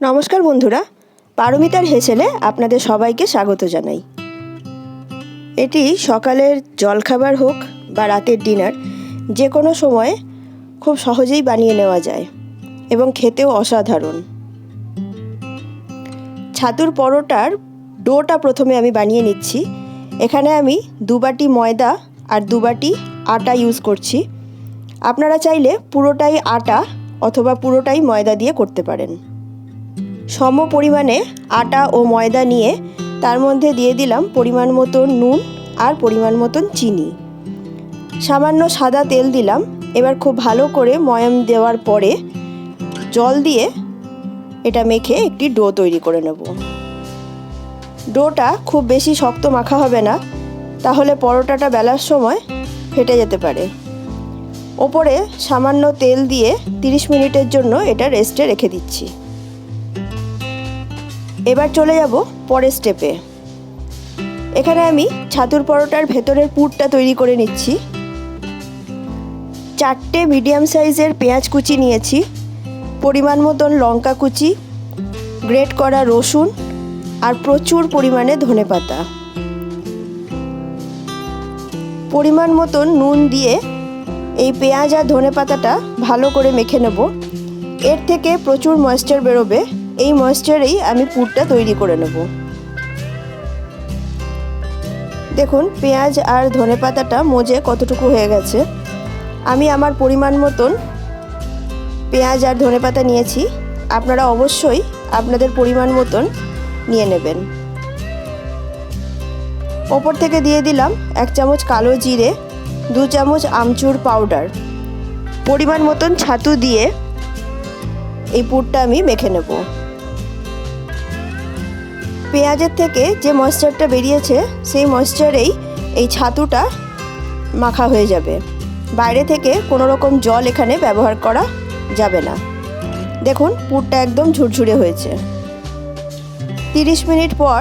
নমস্কার বন্ধুরা, পারমিতার হেসেলে আপনাদের সবাইকে স্বাগত জানাই। এটি সকালের জলখাবার হোক বা রাতের ডিনার, যে কোনো সময়ে খুব সহজেই বানিয়ে নেওয়া যায় এবং খেতেও অসাধারণ। ছাতুর পরোটার ডোটা প্রথমে আমি বানিয়ে নিচ্ছি। এখানে আমি দু বাটি ময়দা আর দু বাটি আটা ইউজ করছি। আপনারা চাইলে পুরোটাই আটা অথবা পুরোটাই ময়দা দিয়ে করতে পারেন। সম পরিমাণে আটা ও ময়দা নিয়ে তার মধ্যে দিয়ে দিলাম পরিমাণ মতো নুন আর পরিমাণ মতন চিনি। সামান্য সাদা তেল দিলাম। এবার খুব ভালো করে ময়াম দেওয়ার পরে জল দিয়ে এটা মেখে একটি ডো তৈরি করে নেব। ডোটা খুব বেশি শক্ত মাখা হবে না, তাহলে পরোটাটা বেলার সময় ফেটে যেতে পারে। ওপরে সামান্য তেল দিয়ে 30 মিনিটের জন্য এটা রেস্টে রেখে দিচ্ছি। এবার চলে যাব পরের স্টেপে এখানে আমি ছাতুর পরোটার ভেতরের পুরটা তৈরি করে নিচ্ছি। চারটে মিডিয়াম সাইজের পেঁয়াজ কুচি নিয়েছি, পরিমাণ মতন লঙ্কা কুচি গ্রেট করা রসুন আর প্রচুর পরিমাণে ধনে পাতা। পরিমাণ মতন নুন দিয়ে এই পেঁয়াজ আর ধনে পাতাটা ভালো করে মেখে নেব। এর থেকে প্রচুর ময়েশ্চার বেরোবে। এই ময়েশ্চারেই আমি পুরটা তৈরি করে নেব। দেখুন, পেঁয়াজ আর ধনে পাতাটা মজে কতটুকু হয়ে গেছে। আমি আমার পরিমাণ মতন পেঁয়াজ আর ধনে পাতা নিয়েছি। আপনারা অবশ্যই আপনাদের পরিমাণ মতন নিয়ে নেবেন। ওপর থেকে দিয়ে দিলাম এক চামচ কালো জিরে, দু চামচ আমচুর পাউডার পরিমাণ মতন ছাতু দিয়ে এই পুরটা আমি মেখে নেব। পেঁয়াজের থেকে যে ময়েশ্চারটা বেরিয়েছে, সেই ময়েশ্চারেই এই ছাতুটা মাখা হয়ে যাবে। বাইরে থেকে কোনো রকম জল এখানে ব্যবহার করা যাবে না। দেখুন, পুরটা একদম ঝুরঝুরে হয়েছে। তিরিশ মিনিট পর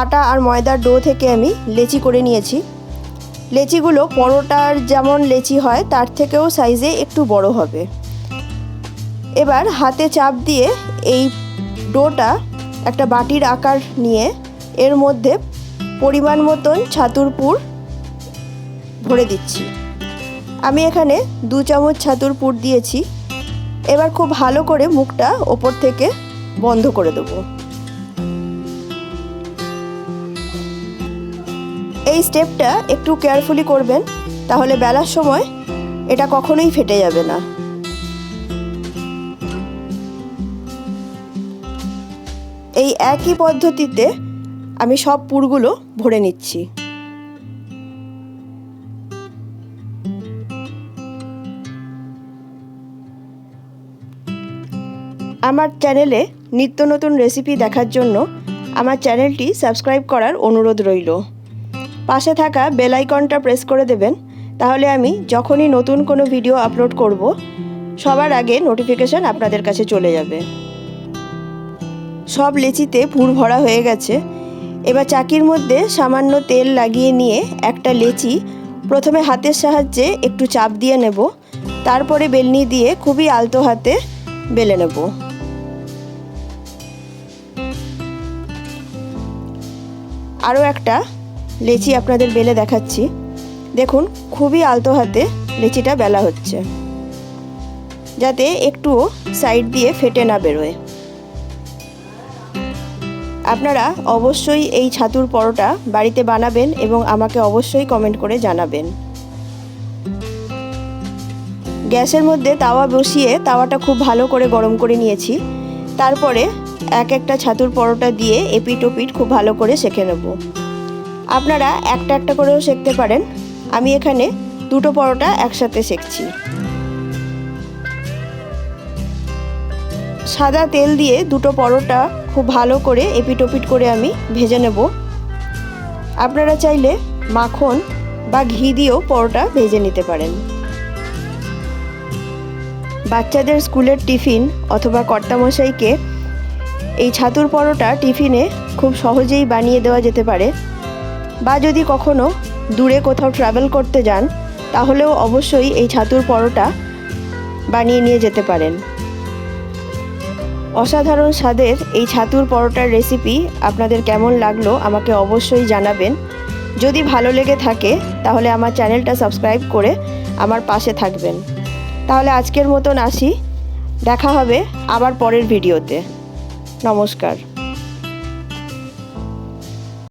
আটা আর ময়দার ডো থেকে আমি লেচি করে নিয়েছি। লেচিগুলো পরোটার যেমন লেচি হয়, তার থেকেও সাইজে একটু বড় হবে। এবার হাতে চাপ দিয়ে এই ডোটা একটা বাটির আকার নিয়ে এর মধ্যে পরিমাণ মতন ছাতুর পুর ভরে দিচ্ছি। আমি এখানে দু চামচ ছাতুর পুর দিয়েছি। এবার খুব ভালো করে মুখটা ওপর থেকে বন্ধ করে দেবো। এই স্টেপটা একটু কেয়ারফুলি করবেন, তাহলে বেলার সময় এটা কখনোই ফেটে যাবে না। এই একই পদ্ধতিতে আমি সব পুরগুলো ভরে নিচ্ছি। আমার চ্যানেলে নিত্য নতুন রেসিপি দেখার জন্য আমার চ্যানেলটি সাবস্ক্রাইব করার অনুরোধ রইল। পাশে থাকা বেল আইকনটা প্রেস করে দেবেন, তাহলে আমি যখনই নতুন কোনো ভিডিও আপলোড করব, সবার আগে নোটিফিকেশান আপনাদের কাছে চলে যাবে। সব লেচিতে পুর ভরা হয়ে গেছে। এবার চাকির মধ্যে সামান্য তেল লাগিয়ে নিয়ে একটা লেচি প্রথমে হাতের সাহায্যে একটু চাপ দিয়ে নেব, তারপরে বেলনি দিয়ে খুবই আলতো হাতে বেলে নেব। আরও একটা লেচি আপনাদের বেলে দেখাচ্ছি। দেখুন, খুবই আলতো হাতে লেচিটা বেলা হচ্ছে। যাতে একটুও সাইড দিয়ে ফেটে না বেরোয়। আপনারা অবশ্যই এই ছাতুর পরোটা বাড়িতে বানাবেন এবং আমাকে অবশ্যই কমেন্ট করে জানাবেন। গ্যাসের মধ্যে তাওয়া বসিয়ে তাওয়াটা খুব ভালো করে গরম করে নিয়েছি। তারপরে এক একটা ছাতুর পরোটা দিয়ে এপিট ওপিট খুব ভালো করে সেঁকে নেব। আপনারা একটা একটা করেও সেঁকতে পারেন। আমি এখানে দুটো পরোটা একসাথে সেঁকছি। সাদা তেল দিয়ে দুটো পরোটা খুব ভালো করে এপিটোপিট করে আমি ভেজে নেব। আপনারা চাইলে মাখন বা ঘি দিয়েও পরোটা ভেজে নিতে পারেন। বাচ্চাদের স্কুলের টিফিন অথবা কর্তামশাইকে এই ছাতুর পরোটা টিফিনে খুব সহজেই বানিয়ে দেওয়া যেতে পারে বা যদি কখনো দূরে কোথাও ট্রাভেল করতে যান, তাহলেও অবশ্যই এই ছাতুর পরোটা বানিয়ে নিয়ে যেতে পারেন। অসাধারণ স্বাদের এই ছাতুর পরোটার রেসিপি আপনাদের কেমন লাগল আমাকে অবশ্যই জানাবেন। যদি ভালো লেগে থাকে, তাহলে আমার চ্যানেলটা সাবস্ক্রাইব করে আমার পাশে থাকবেন। তাহলে আজকের মতন আসি। দেখা হবে আবার পরের ভিডিওতে। নমস্কার।